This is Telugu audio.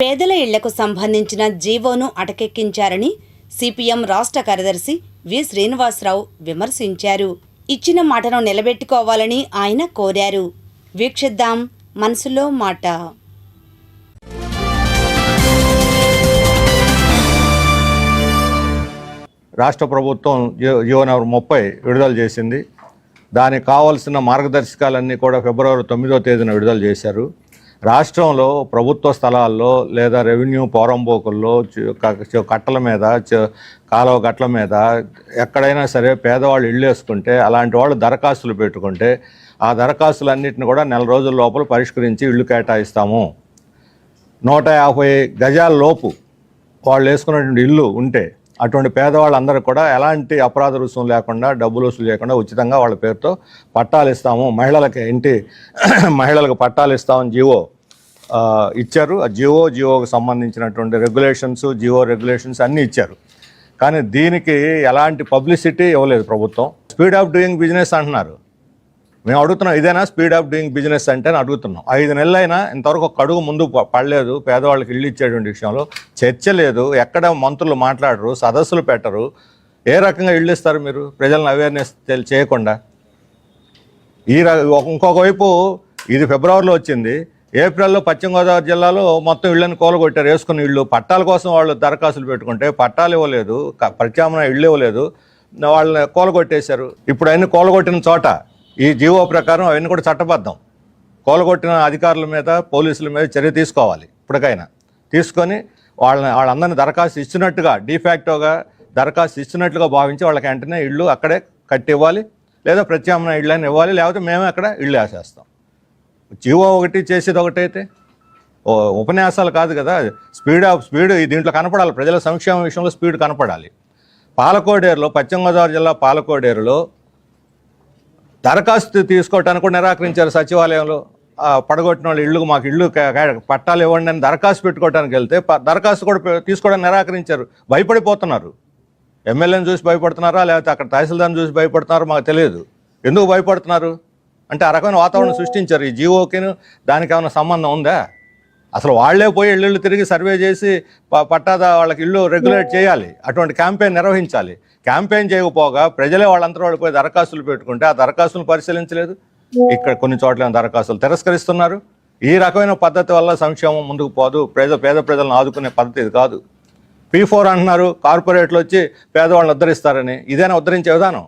పేదల ఇళ్ళకు సంబంధించిన జీవోను అటకెక్కించారని సిపిఎం రాష్ట్ర కార్యదర్శి వి. శ్రీనివాసరావు విమర్శించారు. ఇచ్చిన మాటను నిలబెట్టుకోవాలని ఆయన కోరారు. వీక్షిద్దాం మనసులో మాట. రాష్ట్ర ప్రభుత్వం జీ- జీవో నెంబర్ ముప్పై విడుదల చేసింది. దానికి కావాల్సిన మార్గదర్శకాలన్నీ కూడా ఫిబ్రవరి తొమ్మిదో తేదీన విడుదల చేశారు. రాష్ట్రంలో ప్రభుత్వ స్థలాల్లో లేదా రెవెన్యూ పోరంబోకుల్లో కట్టల మీద చ- కాలువ గట్ల మీద ఎక్కడైనా సరే పేదవాళ్ళు ఇళ్ళు వేసుకుంటే అలాంటి వాళ్ళు దరఖాస్తులు పెట్టుకుంటే ఆ దరఖాస్తులన్నింటిని కూడా నెల రోజుల లోపల పరిష్కరించి ఇళ్ళు కేటాయిస్తాము. నూట యాభై గజాల లోపు వాళ్ళు వేసుకున్నటువంటి ఇల్లు ఉంటే అటువంటి పేదవాళ్ళందరూ కూడా ఎలాంటి అపరాధ రుసుము లేకుండా డబ్బులు వసూలు లేకుండా ఉచితంగా వాళ్ళ పేరుతో పట్టాలు ఇస్తాము. మహిళలకి ఇంటి మహిళలకు పట్టాలు ఇస్తామని జీవో ఇచ్చారు. ఆ జియో జియోకి సంబంధించినటువంటి రెగ్యులేషన్స్ జియో రెగ్యులేషన్స్ అన్నీ ఇచ్చారు. కానీ దీనికి ఎలాంటి పబ్లిసిటీ ఇవ్వలేదు ప్రభుత్వం. స్పీడ్ ఆఫ్ డూయింగ్ బిజినెస్ అంటున్నారు. మేము అడుగుతున్నాం ఇదేనా స్పీడ్ ఆఫ్ డూయింగ్ బిజినెస్ అంటే అని అడుగుతున్నాం. ఐదు నెలలైనా ఇంతవరకు ఒక అడుగు ముందు పడలేదు. పేదవాళ్ళకి ఇల్లు ఇచ్చేటువంటి విషయంలో చర్చ లేదు. ఎక్కడ మంత్రులు మాట్లాడరు సదస్సులు పెట్టరు. ఏ రకంగా ఇల్లు ఇస్తారు మీరు? ప్రజలను అవేర్నెస్ చేయకుండా. ఈ ర- ఇంకొక వైపు ఇది ఫిబ్రవరిలో వచ్చింది. ఏప్రిల్లో పశ్చిమ గోదావరి జిల్లాలో మొత్తం ఇళ్ళని కూలగొట్టారు. వేసుకున్న ఇళ్ళు. పట్టాల కోసం వాళ్ళు దరఖాస్తులు పెట్టుకుంటే పట్టాలు ఇవ్వలేదు ప్రత్యామ్నాయ ఇళ్ళు ఇవ్వలేదు. వాళ్ళని కూలగొట్టేశారు. ఇప్పుడు అవన్నీ కూలగొట్టిన చోట ఈ జీవో ప్రకారం అవన్నీ కూడా చట్టబద్ధం. కూలగొట్టిన అధికారుల మీద పోలీసుల మీద చర్య తీసుకోవాలి ఇప్పటికైనా. తీసుకొని వాళ్ళని వాళ్ళందరినీ దరఖాస్తు ఇచ్చినట్టుగా డిఫాక్టోగా దరఖాస్తు ఇచ్చినట్లుగా భావించి వాళ్ళకి వెంటనే ఇళ్ళు అక్కడే కట్టి ఇవ్వాలి లేదా ప్రత్యామ్నాయ ఇళ్ళని ఇవ్వాలి లేకపోతే మేమే అక్కడ ఇళ్ళు వేసేస్తాం. జీవో ఒకటి చేసేది ఒకటైతే? ఓ ఉపన్యాసాలు కాదు కదా. స్పీడ్ ఆఫ్ స్పీడ్ దీంట్లో కనపడాలి. ప్రజల సంక్షేమ విషయంలో స్పీడ్ కనపడాలి. పాలకోడేరులో పశ్చిమ గోదావరి జిల్లా పాలకోడేరులో దరఖాస్తు తీసుకోవటానికి కూడా నిరాకరించారు సచివాలయంలో. పడగొట్టిన వాళ్ళు ఇళ్ళు మాకు ఇళ్ళు పట్టాలు ఇవ్వండి అని దరఖాస్తు పెట్టుకోవడానికి వెళ్తే దరఖాస్తు కూడా తీసుకోవడానికి నిరాకరించారు. భయపడిపోతున్నారు. ఎమ్మెల్యేని చూసి భయపడుతున్నారా? లేకపోతే అక్కడ తహసీల్దార్ని చూసి భయపడుతున్నారో మాకు తెలియదు. ఎందుకు భయపడుతున్నారు? అంటే ఆ రకమైన వాతావరణం సృష్టించారు. ఈ జీవోకి దానికి ఏమైనా సంబంధం ఉందా? అసలు వాళ్ళే పోయి ఇళ్ళు తిరిగి సర్వే చేసి పట్టాదా వాళ్ళకి ఇల్లు రెగ్యులేట్ చేయాలి. అటువంటి క్యాంపెయిన్ నిర్వహించాలి. క్యాంపెయిన్ చేయకపోగా ప్రజలే వాళ్ళంతా వాళ్ళు పోయి దరఖాస్తులు పెట్టుకుంటే ఆ దరఖాస్తులు పరిశీలించలేదు. ఇక్కడ కొన్ని చోట్ల దరఖాస్తులు తిరస్కరిస్తున్నారు. ఈ రకమైన పద్ధతి వల్ల సంక్షేమం ముందుకు పోదు. పేద పేద ప్రజలను ఆదుకునే పద్ధతి ఇది కాదు. పీ ఫోర్ అంటున్నారు. కార్పొరేట్లు వచ్చి పేదవాళ్ళని ఉద్ధరిస్తారని. ఇదేనా ఉద్ధరించే విధానం?